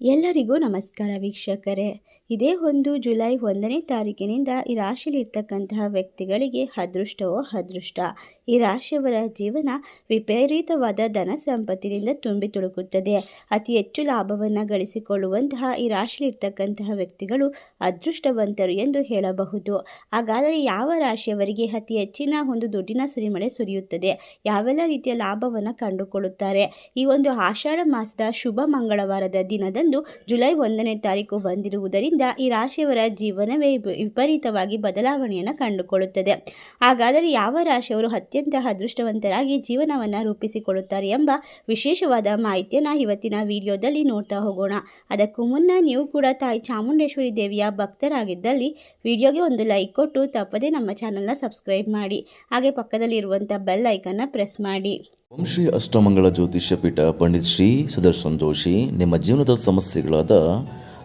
ಎಲ್ಲರಿಗೂ ನಮಸ್ಕಾರ ವೀಕ್ಷಕರೇ. ಇದೇ ಒಂದು ಜುಲೈ ಒಂದನೇ ತಾರೀಕಿನಿಂದ ಈ ರಾಶಿಯಲ್ಲಿರ್ತಕ್ಕಂತಹ ವ್ಯಕ್ತಿಗಳಿಗೆ ಅದೃಷ್ಟವೋ ಅದೃಷ್ಟ. ಈ ರಾಶಿಯವರ ಜೀವನ ವಿಪರೀತವಾದ ಧನ ಸಂಪತ್ತಿನಿಂದ ತುಂಬಿ ತುಳುಕುತ್ತದೆ. ಅತಿ ಹೆಚ್ಚು ಲಾಭವನ್ನು ಗಳಿಸಿಕೊಳ್ಳುವಂತಹ ಈ ರಾಶಿಯಲ್ಲಿರ್ತಕ್ಕಂತಹ ವ್ಯಕ್ತಿಗಳು ಅದೃಷ್ಟವಂತರು ಎಂದು ಹೇಳಬಹುದು. ಹಾಗಾದರೆ ಯಾವ ರಾಶಿಯವರಿಗೆ ಅತಿ ಹೆಚ್ಚಿನ ಒಂದು ದುಡ್ಡಿನ ಸುರಿಮಳೆ ಸುರಿಯುತ್ತದೆ? ಯಾವೆಲ್ಲ ರೀತಿಯ ಲಾಭವನ್ನು ಕಂಡುಕೊಳ್ಳುತ್ತಾರೆ? ಈ ಒಂದು ಆಷಾಢ ಮಾಸದ ಶುಭ ಮಂಗಳವಾರದ ದಿನದಂದು ಜುಲೈ ಒಂದನೇ ತಾರೀಕು ಬಂದಿರುವುದರಿಂದ ಈ ರಾಶಿಯವರ ಜೀವನವೇ ವಿಪರೀತವಾಗಿ ಬದಲಾವಣೆಯನ್ನು ಕಂಡುಕೊಳ್ಳುತ್ತದೆ. ಹಾಗಾದರೆ ಯಾವ ರಾಶಿಯವರು ಅತ್ಯಂತ ಅದೃಷ್ಟವಂತರಾಗಿ ಜೀವನವನ್ನು ರೂಪಿಸಿಕೊಳ್ಳುತ್ತಾರೆ ಎಂಬ ವಿಶೇಷವಾದ ಮಾಹಿತಿಯನ್ನು ಇವತ್ತಿನ ವಿಡಿಯೋದಲ್ಲಿ ನೋಡ್ತಾ ಹೋಗೋಣ. ಅದಕ್ಕೂ ಮುನ್ನ ನೀವು ಕೂಡ ತಾಯಿ ಚಾಮುಂಡೇಶ್ವರಿ ದೇವಿಯ ಭಕ್ತರಾಗಿದ್ದಲ್ಲಿ ವಿಡಿಯೋಗೆ ಒಂದು ಲೈಕ್ ಕೊಟ್ಟು ತಪ್ಪದೇ ನಮ್ಮ ಚಾನಲ್ನ ಸಬ್ಸ್ಕ್ರೈಬ್ ಮಾಡಿ. ಹಾಗೆ ಪಕ್ಕದಲ್ಲಿ ಇರುವಂಥ ಬೆಲ್ ಐಕನ್ನ ಪ್ರೆಸ್ ಮಾಡಿ. ಓಂ ಶ್ರೀ ಅಷ್ಟಮಂಗಳ ಜ್ಯೋತಿಷ್ಯ ಪೀಠ ಪಂಡಿತ್ ಶ್ರೀ ಸುದರ್ಶನ್ ಜೋಶಿ, ನಿಮ್ಮ ಜೀವನದ ಸಮಸ್ಯೆಗಳಾದ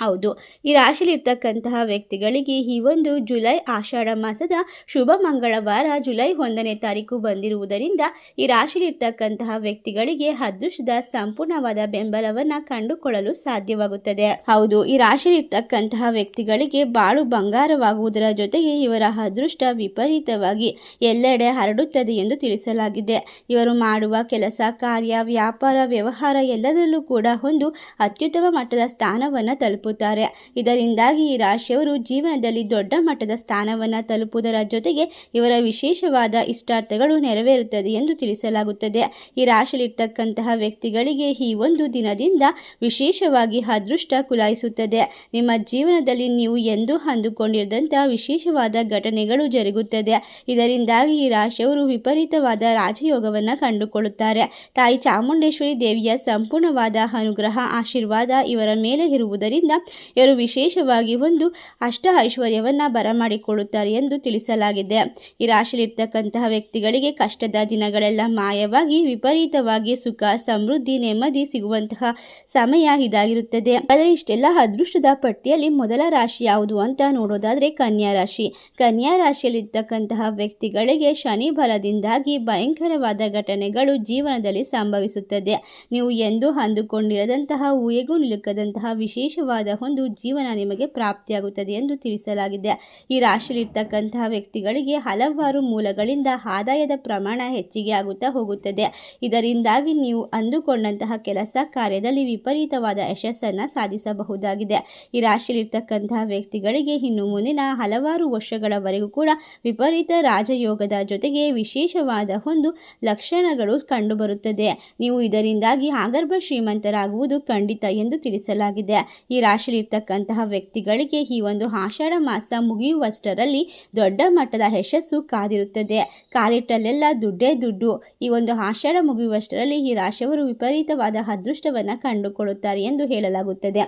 ಹೌದು. ಈ ರಾಶಿಲಿರ್ತಕ್ಕಂತಹ ವ್ಯಕ್ತಿಗಳಿಗೆ ಈ ಒಂದು ಜುಲೈ ಆಷಾಢ ಮಾಸದ ಶುಭ ಮಂಗಳವಾರ ಜುಲೈ ಒಂದನೇ ತಾರೀಕು ಬಂದಿರುವುದರಿಂದ ಈ ರಾಶಿಲಿರ್ತಕ್ಕಂತಹ ವ್ಯಕ್ತಿಗಳಿಗೆ ಅದೃಷ್ಟದ ಸಂಪೂರ್ಣವಾದ ಬೆಂಬಲವನ್ನು ಕಂಡುಕೊಳ್ಳಲು ಸಾಧ್ಯವಾಗುತ್ತದೆ. ಹೌದು, ಈ ರಾಶಿಲಿರ್ತಕ್ಕಂತಹ ವ್ಯಕ್ತಿಗಳಿಗೆ ಬಾಳು ಬಂಗಾರವಾಗುವುದರ ಜೊತೆಗೆ ಇವರ ಅದೃಷ್ಟ ವಿಪರೀತವಾಗಿ ಎಲ್ಲೆಡೆ ಹರಡುತ್ತದೆ ಎಂದು ತಿಳಿಸಲಾಗಿದೆ. ಇವರು ಮಾಡುವ ಕೆಲಸ, ಕಾರ್ಯ, ವ್ಯಾಪಾರ, ವ್ಯವಹಾರ ಎಲ್ಲದರಲ್ಲೂ ಕೂಡ ಒಂದು ಅತ್ಯುತ್ತಮ ಮಟ್ಟದ ಸ್ಥಾನವನ್ನು ತಲುಪುತ್ತಾರೆ. ಇದರಿಂದಾಗಿ ಈ ರಾಶಿಯವರು ಜೀವನದಲ್ಲಿ ದೊಡ್ಡ ಮಟ್ಟದ ಸ್ಥಾನವನ್ನು ತಲುಪುವುದರ ಜೊತೆಗೆ ಇವರ ವಿಶೇಷವಾದ ಇಷ್ಟಾರ್ಥಗಳು ನೆರವೇರುತ್ತದೆ ಎಂದು ತಿಳಿಸಲಾಗುತ್ತದೆ. ಈ ರಾಶಿಯಲ್ಲಿರ್ತಕ್ಕಂತಹ ವ್ಯಕ್ತಿಗಳಿಗೆ ಈ ಒಂದು ದಿನದಿಂದ ವಿಶೇಷವಾಗಿ ಅದೃಷ್ಟ ಕುಲಾಯಿಸುತ್ತದೆ. ನಿಮ್ಮ ಜೀವನದಲ್ಲಿ ನೀವು ಎಂದು ಅಂದುಕೊಂಡಿರದಂತಹ ವಿಶೇಷವಾದ ಘಟನೆಗಳು ಜರುಗುತ್ತದೆ. ಇದರಿಂದಾಗಿ ಈ ರಾಶಿಯವರು ವಿಪರೀತವಾದ ರಾಜಯೋಗವನ್ನು ಕಂಡುಕೊಳ್ಳುತ್ತಾರೆ. ತಾಯಿ ಚಾಮುಂಡೇಶ್ವರಿ ದೇವಿಯ ಸಂಪೂರ್ಣವಾದ ಅನುಗ್ರಹ, ಆಶೀರ್ವಾದ ಇವರ ಮೇಲೆ ಇರುವುದರಿಂದ ಇವರು ವಿಶೇಷವಾಗಿ ಒಂದು ಅಷ್ಟ ಐಶ್ವರ್ಯವನ್ನು ಬರಮಾಡಿಕೊಳ್ಳುತ್ತಾರೆ ಎಂದು ತಿಳಿಸಲಾಗಿದೆ. ಈ ರಾಶಿಯಲ್ಲಿರ್ತಕ್ಕಂತಹ ವ್ಯಕ್ತಿಗಳಿಗೆ ಕಷ್ಟದ ದಿನಗಳೆಲ್ಲ ಮಾಯವಾಗಿ, ವಿಪರೀತವಾಗಿ ಸುಖ, ಸಮೃದ್ಧಿ, ನೆಮ್ಮದಿ ಸಿಗುವಂತಹ ಸಮಯ ಇದಾಗಿರುತ್ತದೆ. ಆದರೆ ಇಷ್ಟೆಲ್ಲ ಅದೃಷ್ಟದ ಪಟ್ಟಿಯಲ್ಲಿ ಮೊದಲ ರಾಶಿ ಯಾವುದು ಅಂತ ನೋಡೋದಾದ್ರೆ ಕನ್ಯಾ ರಾಶಿ. ಕನ್ಯಾ ರಾಶಿಯಲ್ಲಿರ್ತಕ್ಕಂತಹ ವ್ಯಕ್ತಿಗಳಿಗೆ ಶನಿ ಬಲದಿಂದಾಗಿ ಭಯಂಕರವಾದ ಘಟನೆಗಳು ಜೀವನದಲ್ಲಿ ಸಂಭವಿಸುತ್ತದೆ. ನೀವು ಎಂದು ಅಂದುಕೊಂಡಿರದಂತಹ, ಊಹೆಗೂ ನಿಲುಕದಂತಹ ವಿಶೇಷವಾದ ಒಂದು ಜೀವನ ನಿಮಗೆ ಪ್ರಾಪ್ತಿಯಾಗುತ್ತದೆ ಎಂದು ತಿಳಿಸಲಾಗಿದೆ. ಈ ರಾಶಿಯಲ್ಲಿರ್ತಕ್ಕಂತಹ ವ್ಯಕ್ತಿಗಳಿಗೆ ಹಲವಾರು ಮೂಲಗಳಿಂದ ಆದಾಯದ ಪ್ರಮಾಣ ಹೆಚ್ಚಿಗೆ ಆಗುತ್ತಾ ಹೋಗುತ್ತದೆ. ಇದರಿಂದಾಗಿ ನೀವು ಅಂದುಕೊಂಡಂತಹ ಕೆಲಸ ಕಾರ್ಯದಲ್ಲಿ ವಿಪರೀತವಾದ ಯಶಸ್ಸನ್ನು ಸಾಧಿಸಬಹುದಾಗಿದೆ. ಈ ರಾಶಿಯಲ್ಲಿರ್ತಕ್ಕಂತಹ ವ್ಯಕ್ತಿಗಳಿಗೆ ಇನ್ನು ಮುಂದಿನ ಹಲವಾರು ವರ್ಷಗಳವರೆಗೂ ಕೂಡ ವಿಪರೀತ ರಾಜಯೋಗದ ಜೊತೆಗೆ ವಿಶೇಷವಾದ ಒಂದು ಲಕ್ಷಣಗಳು ಕಂಡುಬರುತ್ತದೆ. ನೀವು ಇದರಿಂದಾಗಿ ಆಗರ್ಭ ಶ್ರೀಮಂತರಾಗುವುದು ಖಂಡಿತ ಎಂದು ತಿಳಿಸಲಾಗಿದೆ. ಈ ರಾಶಿಯಲ್ಲಿರ್ತಕ್ಕಂತಹ ವ್ಯಕ್ತಿಗಳಿಗೆ ಈ ಒಂದು ಆಷಾಢ ಮಾಸ ಮುಗಿಯುವಷ್ಟರಲ್ಲಿ ದೊಡ್ಡ ಮಟ್ಟದ ಯಶಸ್ಸು ಕಾದಿರುತ್ತದೆ. ಕಾಲಿಟ್ಟಲ್ಲೆಲ್ಲ ದುಡ್ಡೇ ದುಡ್ಡು. ಈ ಒಂದು ಆಷಾಢ ಮುಗಿಯುವಷ್ಟರಲ್ಲಿ ಈ ರಾಶಿಯವರು ವಿಪರೀತವಾದ ಅದೃಷ್ಟವನ್ನು ಕಂಡುಕೊಳ್ಳುತ್ತಾರೆ ಎಂದು ಹೇಳಲಾಗುತ್ತದೆ.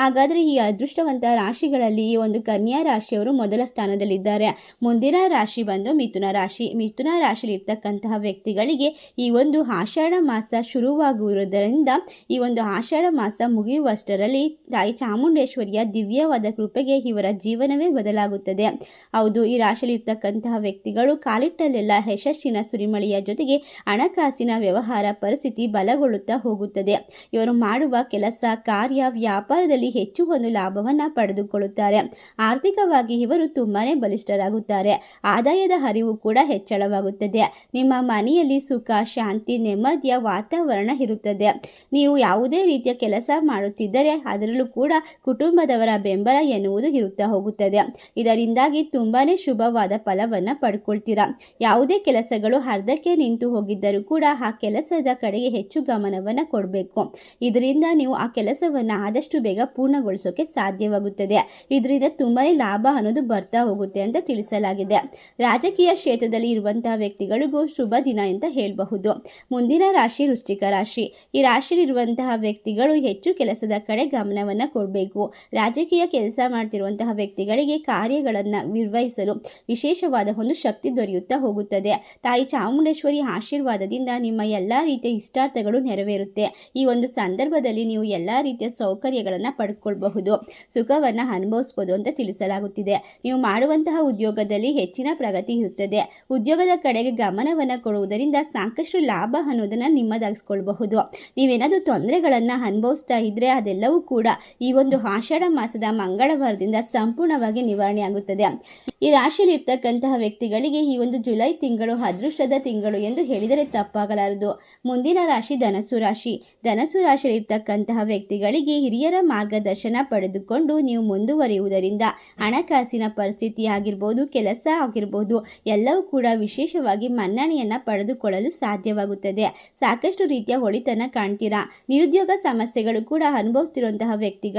ಹಾಗಾದರೆ ಈ ಅದೃಷ್ಟವಂತ ರಾಶಿಗಳಲ್ಲಿ ಈ ಒಂದು ಕನ್ಯಾ ರಾಶಿಯವರು ಮೊದಲ ಸ್ಥಾನದಲ್ಲಿದ್ದಾರೆ. ಮುಂದಿನ ರಾಶಿ ಬಂದು ಮಿಥುನ ರಾಶಿ. ಮಿಥುನ ರಾಶಿಯಲ್ಲಿರ್ತಕ್ಕಂತಹ ವ್ಯಕ್ತಿಗಳಿಗೆ ಈ ಒಂದು ಆಷಾಢ ಮಾಸ ಶುರುವಾಗುವುದರಿಂದ ಈ ಒಂದು ಆಷಾಢ ಮಾಸ ಮುಗಿಯುವಷ್ಟರಲ್ಲಿ ತಾಯಿ ಚಾಮುಂಡೇಶ್ವರಿಯ ದಿವ್ಯವಾದ ಕೃಪೆಗೆ ಇವರ ಜೀವನವೇ ಬದಲಾಗುತ್ತದೆ. ಹೌದು, ಈ ರಾಶಿಯಲ್ಲಿರ್ತಕ್ಕಂತಹ ವ್ಯಕ್ತಿಗಳು ಕಾಲಿಟ್ಟಲ್ಲೆಲ್ಲ ಯಶಸ್ಸಿನ ಸುರಿಮಳೆಯ ಜೊತೆಗೆ ಹಣಕಾಸಿನ ವ್ಯವಹಾರ ಪರಿಸ್ಥಿತಿ ಬಲಗೊಳ್ಳುತ್ತಾ ಹೋಗುತ್ತದೆ. ಇವರು ಮಾಡುವ ಕೆಲಸ, ಕಾರ್ಯ, ವ್ಯಾಪಾರದಲ್ಲಿ ಹೆಚ್ಚು ಒಂದು ಲಾಭವನ್ನು ಪಡೆದುಕೊಳ್ಳುತ್ತಾರೆ. ಆರ್ಥಿಕವಾಗಿ ಇವರು ತುಂಬಾನೇ ಬಲಿಷ್ಠರಾಗುತ್ತಾರೆ. ಆದಾಯದ ಹರಿವು ಕೂಡ ಹೆಚ್ಚಳವಾಗುತ್ತದೆ. ನಿಮ್ಮ ಮನೆಯಲ್ಲಿ ಸುಖ, ಶಾಂತಿ, ನೆಮ್ಮದಿಯ ವಾತಾವರಣ ಇರುತ್ತದೆ. ನೀವು ಯಾವುದೇ ರೀತಿಯ ಕೆಲಸ ಮಾಡುತ್ತಿದ್ದರೆ ಅದರಲ್ಲೂ ಕೂಡ ಕುಟುಂಬದವರ ಬೆಂಬಲ ಎನ್ನುವುದು ಇರುತ್ತಾ ಹೋಗುತ್ತದೆ. ಇದರಿಂದಾಗಿ ತುಂಬಾನೇ ಶುಭವಾದ ಫಲವನ್ನು ಪಡ್ಕೊಳ್ತೀರಾ. ಯಾವುದೇ ಕೆಲಸಗಳು ಅರ್ಧಕ್ಕೆ ನಿಂತು ಹೋಗಿದ್ದರೂ ಕೂಡ ಆ ಕೆಲಸದ ಕಡೆಗೆ ಹೆಚ್ಚು ಗಮನವನ್ನು ಕೊಡಬೇಕು. ಇದರಿಂದ ನೀವು ಆ ಕೆಲಸವನ್ನು ಆದಷ್ಟು ಬೇಗ ಪೂರ್ಣಗೊಳಿಸೋಕೆ ಸಾಧ್ಯವಾಗುತ್ತದೆ. ಇದರಿಂದ ತುಂಬಾನೇ ಲಾಭ ಅನ್ನೋದು ಬರ್ತಾ ಹೋಗುತ್ತೆ ಅಂತ ತಿಳಿಸಲಾಗಿದೆ. ರಾಜಕೀಯ ಕ್ಷೇತ್ರದಲ್ಲಿ ಇರುವಂತಹ ವ್ಯಕ್ತಿಗಳಿಗೂ ಶುಭ ದಿನ ಅಂತ ಹೇಳಬಹುದು. ಮುಂದಿನ ರಾಶಿ ವೃಶ್ಚಿಕ ರಾಶಿ. ಈ ರಾಶಿಯಲ್ಲಿರುವಂತಹ ವ್ಯಕ್ತಿಗಳು ಹೆಚ್ಚು ಕೆಲಸದ ಕಡೆ ಗಮನವನ್ನು ಕೊಡಬೇಕು ರಾಜಕೀಯ ಕೆಲಸ ಮಾಡ್ತಿರುವಂತಹ ವ್ಯಕ್ತಿಗಳಿಗೆ ಕಾರ್ಯಗಳನ್ನು ನಿರ್ವಹಿಸಲು ವಿಶೇಷವಾದ ಒಂದು ಶಕ್ತಿ ದೊರೆಯುತ್ತಾ ಹೋಗುತ್ತದೆ. ತಾಯಿ ಚಾಮುಂಡೇಶ್ವರಿ ಆಶೀರ್ವಾದದಿಂದ ನಿಮ್ಮ ಎಲ್ಲ ರೀತಿಯ ಇಷ್ಟಾರ್ಥಗಳು ನೆರವೇರುತ್ತೆ. ಈ ಒಂದು ಸಂದರ್ಭದಲ್ಲಿ ನೀವು ಎಲ್ಲ ರೀತಿಯ ಸೌಕರ್ಯಗಳನ್ನು ಪಡ್ಕೊಳ್ಬಹುದು. ಸುಖವನ್ನು ಅನುಭವಿಸ್ಬೋದು ಅಂತ ತಿಳಿಸಲಾಗುತ್ತಿದೆ. ನೀವು ಮಾಡುವಂತಹ ಉದ್ಯೋಗದಲ್ಲಿ ಹೆಚ್ಚಿನ ಪ್ರಗತಿ ಇರುತ್ತದೆ. ಉದ್ಯೋಗದ ಕಡೆಗೆ ಗಮನವನ್ನು ಕೊಡುವುದರಿಂದ ಸಾಕಷ್ಟು ಲಾಭ ಅನ್ನೋದನ್ನು ನಿಮ್ಮದಾಗಿಸ್ಕೊಳ್ಬಹುದು. ನೀವೇನಾದರೂ ತೊಂದರೆಗಳನ್ನು ಅನುಭವಿಸ್ತಾ ಇದ್ದರೆ ಅದೆಲ್ಲವೂ ಕೂಡ ಈ ಒಂದು ಆಷಾಢ ಮಾಸದ ಮಂಗಳವಾರದಿಂದ ಸಂಪೂರ್ಣವಾಗಿ ನಿವಾರಣೆ ಆಗುತ್ತದೆ. ಈ ರಾಶಿಯಲ್ಲಿ ಇರ್ತಕ್ಕಂತಹ ವ್ಯಕ್ತಿಗಳಿಗೆ ಈ ಒಂದು ಜುಲೈ ತಿಂಗಳು ಅದೃಷ್ಟದ ತಿಂಗಳು ಎಂದು ಹೇಳಿದರೆ ತಪ್ಪಾಗಲಾರದು. ಮುಂದಿನ ರಾಶಿ ಧನಸು ರಾಶಿ. ಧನಸು ರಾಶಿಯಲ್ಲಿ ಇರ್ತಕ್ಕಂತಹ ವ್ಯಕ್ತಿಗಳಿಗೆ ಹಿರಿಯರ ಮಾರ್ಗದರ್ಶನ ಪಡೆದುಕೊಂಡು ನೀವು ಮುಂದುವರಿಯುವುದರಿಂದ ಹಣಕಾಸಿನ ಪರಿಸ್ಥಿತಿ ಆಗಿರ್ಬೋದು, ಕೆಲಸ ಆಗಿರ್ಬೋದು, ಎಲ್ಲವೂ ಕೂಡ ವಿಶೇಷವಾಗಿ ಮನ್ನಣೆಯನ್ನು ಪಡೆದುಕೊಳ್ಳಲು ಸಾಧ್ಯವಾಗುತ್ತದೆ. ಸಾಕಷ್ಟು ರೀತಿಯ ಒಳಿತನ ಕಾಣ್ತೀರಾ? ನಿರುದ್ಯೋಗ ಸಮಸ್ಯೆಗಳು ಕೂಡ ಅನುಭವಿಸ್ತಿರುವಂತಹ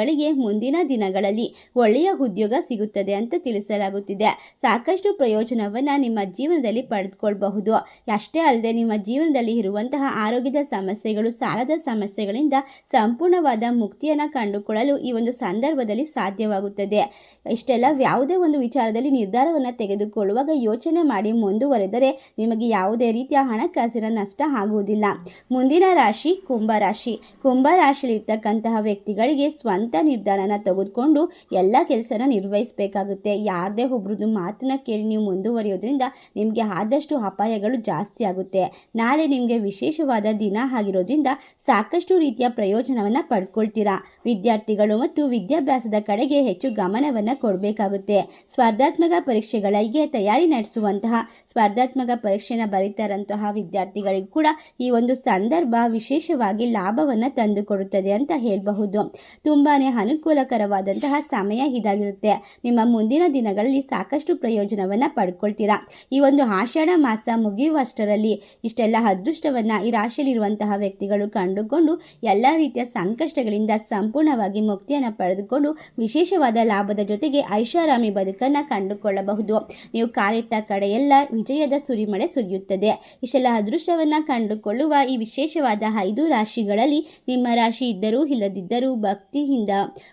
ವ್ಯಕ್ತಿಗಳಿಗೆ ಮುಂದಿನ ದಿನಗಳಲ್ಲಿ ಒಳ್ಳೆಯ ಉದ್ಯೋಗ ಸಿಗುತ್ತದೆ ಅಂತ ತಿಳಿಸಲಾಗುತ್ತಿದೆ. ಸಾಕಷ್ಟು ಪ್ರಯೋಜನವನ್ನು ನಿಮ್ಮ ಜೀವನದಲ್ಲಿ ಪಡೆದುಕೊಳ್ಳಬಹುದು ಅಷ್ಟೇ ಅಲ್ಲದೆ ನಿಮ್ಮ ಜೀವನದಲ್ಲಿ ಇರುವಂತಹ ಆರೋಗ್ಯದ ಸಮಸ್ಯೆಗಳು, ಸಾಲದ ಸಮಸ್ಯೆಗಳಿಂದ ಸಂಪೂರ್ಣವಾದ ಮುಕ್ತಿಯನ್ನು ಕಂಡುಕೊಳ್ಳಲು ಈ ಒಂದು ಸಂದರ್ಭದಲ್ಲಿ ಸಾಧ್ಯವಾಗುತ್ತದೆ. ಇಷ್ಟೆಲ್ಲ, ಯಾವುದೇ ಒಂದು ವಿಚಾರದಲ್ಲಿ ನಿರ್ಧಾರವನ್ನು ತೆಗೆದುಕೊಳ್ಳುವಾಗ ಯೋಚನೆ ಮಾಡಿ ಮುಂದುವರೆದರೆ ನಿಮಗೆ ಯಾವುದೇ ರೀತಿಯ ಹಣಕಾಸಿನ ನಷ್ಟ ಆಗುವುದಿಲ್ಲ. ಮುಂದಿನ ರಾಶಿ ಕುಂಭರಾಶಿ ಕುಂಭರಾಶಿಯಲ್ಲಿರ್ತಕ್ಕಂತಹ ವ್ಯಕ್ತಿಗಳಿಗೆ ಸ್ವಂತ ನಿರ್ಧಾರನ ತೆಗೆದುಕೊಂಡು ಎಲ್ಲ ಕೆಲಸನ ನಿರ್ವಹಿಸಬೇಕಾಗುತ್ತೆ. ಯಾರದೇ ಒಬ್ರದ್ದು ಮಾತನ್ನ ಕೇಳಿ ನೀವು ಮುಂದುವರಿಯೋದ್ರಿಂದ ನಿಮಗೆ ಆದಷ್ಟು ಅಪಾಯಗಳು ಜಾಸ್ತಿ ಆಗುತ್ತೆ. ನಾಳೆ ನಿಮಗೆ ವಿಶೇಷವಾದ ದಿನ ಆಗಿರೋದ್ರಿಂದ ಸಾಕಷ್ಟು ರೀತಿಯ ಪ್ರಯೋಜನವನ್ನು ಪಡ್ಕೊಳ್ತೀರಾ. ವಿದ್ಯಾರ್ಥಿಗಳು ಮತ್ತು ವಿದ್ಯಾಭ್ಯಾಸದ ಕಡೆಗೆ ಹೆಚ್ಚು ಗಮನವನ್ನು ಕೊಡಬೇಕಾಗುತ್ತೆ. ಸ್ಪರ್ಧಾತ್ಮಕ ಪರೀಕ್ಷೆಗಳಿಗೆ ತಯಾರಿ ನಡೆಸುವಂತಹ ಸ್ಪರ್ಧಾತ್ಮಕ ಪರೀಕ್ಷೆನ ಬರೀತಾರಂತಹ ವಿದ್ಯಾರ್ಥಿಗಳಿಗೂ ಕೂಡ ಈ ಒಂದು ಸಂದರ್ಭ ವಿಶೇಷವಾಗಿ ಲಾಭವನ್ನು ತಂದುಕೊಡುತ್ತದೆ ಅಂತ ಹೇಳಬಹುದು. ತುಂಬಾ ಅನುಕೂಲಕರವಾದಂತಹ ಸಮಯ ಇದಾಗಿರುತ್ತೆ. ನಿಮ್ಮ ಮುಂದಿನ ದಿನಗಳಲ್ಲಿ ಸಾಕಷ್ಟು ಪ್ರಯೋಜನವನ್ನು ಪಡ್ಕೊಳ್ತೀರಾ? ಈ ಒಂದು ಆಷಾಢ ಮಾಸ ಮುಗಿಯುವಷ್ಟರಲ್ಲಿ ಇಷ್ಟೆಲ್ಲ ಅದೃಷ್ಟವನ್ನು ಈ ರಾಶಿಯಲ್ಲಿರುವಂತಹ ವ್ಯಕ್ತಿಗಳು ಕಂಡುಕೊಂಡು ಎಲ್ಲ ರೀತಿಯ ಸಂಕಷ್ಟಗಳಿಂದ ಸಂಪೂರ್ಣವಾಗಿ ಮುಕ್ತಿಯನ್ನು ಪಡೆದುಕೊಂಡು ವಿಶೇಷವಾದ ಲಾಭದ ಜೊತೆಗೆ ಐಷಾರಾಮಿ ಬದುಕನ್ನು ಕಂಡುಕೊಳ್ಳಬಹುದು. ನೀವು ಕಾಲಿಟ್ಟ ಕಡೆಯೆಲ್ಲ ವಿಜಯದ ಸುರಿಮಳೆ ಸುರಿಯುತ್ತದೆ. ಇಷ್ಟೆಲ್ಲ ಅದೃಷ್ಟವನ್ನು ಕಂಡುಕೊಳ್ಳುವ ಈ ವಿಶೇಷವಾದ ಐದು ರಾಶಿಗಳಲ್ಲಿ ನಿಮ್ಮ ರಾಶಿ ಇದ್ದರೂ ಇಲ್ಲದಿದ್ದರೂ ಭಕ್ತಿಯಿಂದ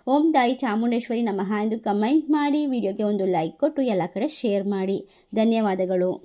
ಓಂ ತಾಯಿ ಚಾಮುಂಡೇಶ್ವರಿ ನಮಃ ಎಂದು ಕಮೆಂಟ್ ಮಾಡಿ, ವಿಡಿಯೋಗೆ ಒಂದು ಲೈಕ್ ಕೊಟ್ಟು ಎಲ್ಲ ಕಡೆ ಶೇರ್ ಮಾಡಿ. ಧನ್ಯವಾದಗಳು.